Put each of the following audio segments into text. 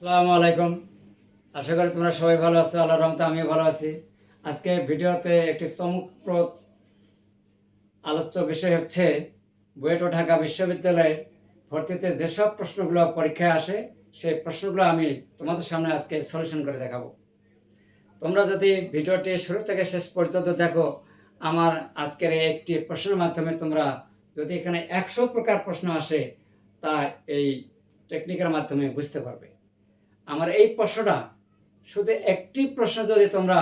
আসসালামু আলাইকুম। আশা করি তোমরা সবাই ভালো আছো আল্লাহ রহমতে আমিও ভালো আছি। আজকে ভিডিওতে একটি চমকপ্রদ আলোচ্য বিষয় হচ্ছে বুয়েট ও ঢাকা বিশ্ববিদ্যালয়ের ভর্তিতে যেসব প্রশ্নগুলো পরীক্ষায় আসে, সেই প্রশ্নগুলো আমি তোমাদের সামনে আজকে সলিউশন করে দেখাবো। তোমরা যদি ভিডিওটি শুরু থেকে শেষ পর্যন্ত দেখো, আমার আজকের একটি প্রশ্নের মাধ্যমে তোমরা যদি এখানে একশো প্রকার প্রশ্ন আসে, তা এই টেকনিকের মাধ্যমে বুঝতে পারবে। আমার এই প্রশ্নটা শুধু একটি প্রশ্ন যদি তোমরা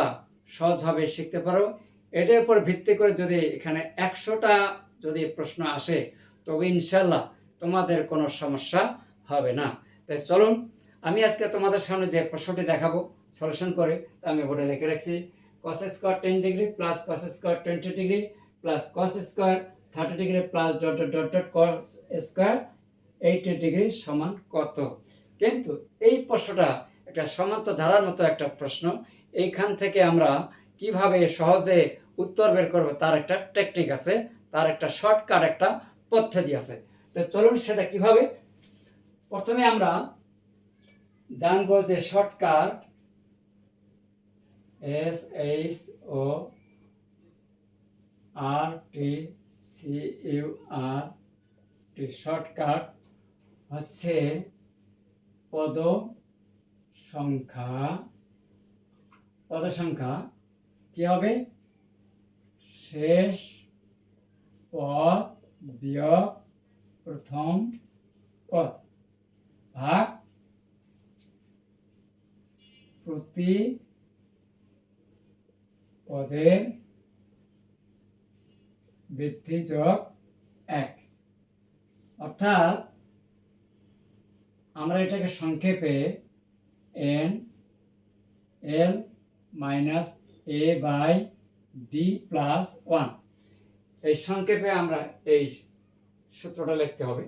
সহজভাবে শিখতে পারো, এটার উপর ভিত্তি করে যদি এখানে একশোটা যদি প্রশ্ন আসে, তবে ইনশাল্লাহ তোমাদের কোনো সমস্যা হবে না। তাই চলুন, আমি আজকে তোমাদের সামনে যে প্রশ্নটি দেখাবো সলিউশন করে, তা আমি বোর্ডে লিখে রাখছি। Cos square ten degree plus cos square twenty degree plus cos square thirty degree plus dot dot dot dot cos square eighty degree সমান কত? কিন্তু এই প্রশ্নটা একটা সমান্ত ধারার মতো একটা প্রশ্ন। এইখান থেকে আমরা কীভাবে সহজে উত্তর বের করব তার একটা টেকনিক আছে, তার একটা শর্টকাট একটা পদ্ধতি আছে। তো চলুন সেটা কীভাবে? প্রথমে আমরা জানব যে shortcut S H O R T C U T টি শর্টকাট হচ্ছে পদ সংখ্যা পদ সংখ্যা কি হবে? শেষ পদ বিয়োগ প্রথম পদ। ভাগ প্রতি পদের বৃদ্ধি যোগ এক। অর্থাৎ আমরা এটাকে সংক্ষেপে N L minus A by D plus one এই সংক্ষেপে আমরা এই সূত্রটা লিখতে হবে।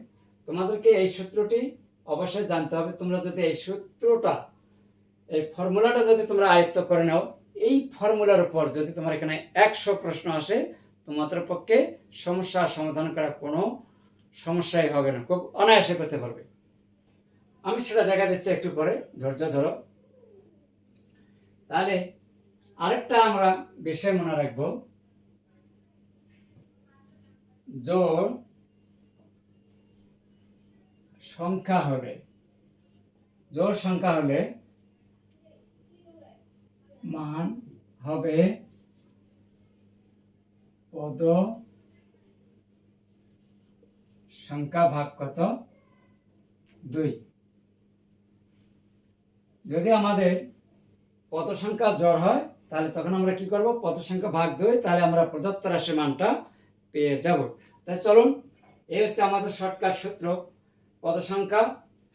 তোমাদেরকে এই সূত্রটি অবশ্যই জানতে হবে। তোমরা যদি এই সূত্রটা, এই ফর্মুলাটা যদি তোমরা আয়ত্ত করে নাও, এই ফর্মুলার উপর যদি তোমার এখানে একশো প্রশ্ন আসে, তোমাদের পক্ষে সমস্যা সমাধান করা কোনো সমস্যাই হবে না। খুব অনায়াসে করতে পারবে। আমি সেটা দেখা দিচ্ছি একটু পরে। ধৈর্য ধরো। তাহলে আরেকটা আমরা বিষয় মনে রাখব। জোর সংখ্যা হলে, জোর সংখ্যা হলে মান হবে পদ সংখ্যা ভাগ কত? দুই। যদি আমাদের পদ সংখ্যা জ্বর হয়, তাহলে তখন আমরা কি করব? পদ সংখ্যা ভাগ দুই তাহলে আমরা প্রদত্ত রাশি মানটা পেয়ে যাব। তাই চলুন, এই হচ্ছে আমাদের শর্টকাট সূত্র। পদ সংখ্যা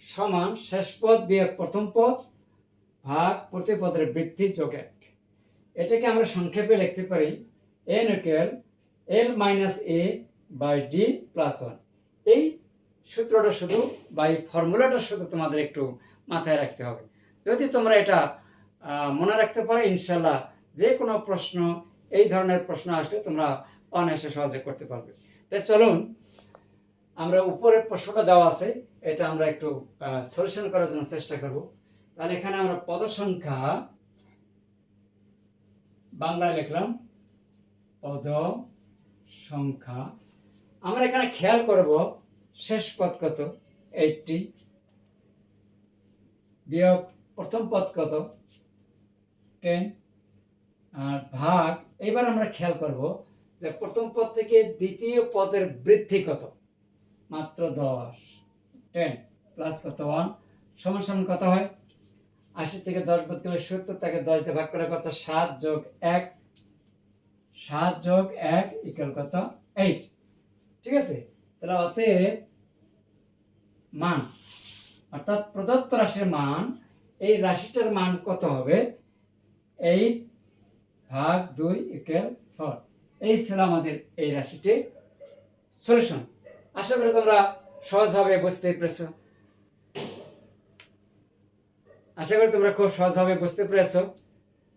সমান শেষ পদ বিয়োগ প্রথম পদ ভাগ প্রতি পদের বৃদ্ধি যোগ এক। এটাকে আমরা সংক্ষেপে লিখতে পারি N equal L minus A by D plus one এই সূত্রটা শুধু বা এই ফর্মুলাটা শুধু তোমাদের একটু মাথায় রাখতে হবে। যদি তোমরা এটা মনে রাখতে পারো ইনশাল্লাহ যে কোনো প্রশ্ন, এই ধরনের প্রশ্ন আসলে তোমরা অনায়াসে সহজে করতে পারবে। তাই চলুন। আমরা উপরের প্রশ্নটা দেওয়া আছে, এটা আমরা একটু সলিউশন করার জন্য চেষ্টা করব। তাহলে এখানে আমরা পদ সংখ্যা বাংলায় লিখলাম পদ সংখ্যা আমরা এখানে খেয়াল করব, শেষ পদ কত? এইটটি। বিয়োগ প্রথম পদ কত? টেন আর ভাগ এবার আমরা খেয়াল করব যে প্রথম পদ থেকে দ্বিতীয় পদের বৃদ্ধি কত? মাত্র দশ। টেন প্লাস কত? ওয়ান সমান সমান কত হয়? আশি থেকে দশ দিলে সত্তর, তাকে দশ দিয়ে ভাগ করে কত? সাত যোগ এক। সাত যোগ এক ইকুয়াল কত? এইট ঠিক আছে? তাহলে অতএব মান, অর্থাৎ প্রদত্ত রাশির মান এই রাশিটার মান কত হবে? এইট ভাগ দুই ইকুয়াল ফোর এই ছিল আমাদের এই রাশিটির সলিউশন আশা করি তোমরা সহজভাবে বুঝতে পেরেছ। আশা করি তোমরা খুব সহজভাবে বুঝতে পেরেছ।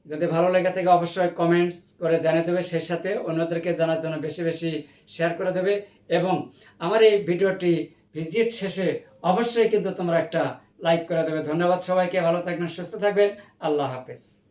যদি ভালো লেগে থাকে অবশ্যই কমেন্টস করে জানিয়ে দেবে, সেই সাথে অন্যদেরকে জানার জন্য বেশি বেশি শেয়ার করে দেবে। এবং আমার এই ভিডিওটি ভিজিট শেষে অবশ্যই কিন্তু তোমরা একটা লাইক করে দেবে। ধন্যবাদ সবাইকে। ভালো থাকবেন সুস্থ থাকবেন। আল্লাহ হাফেজ।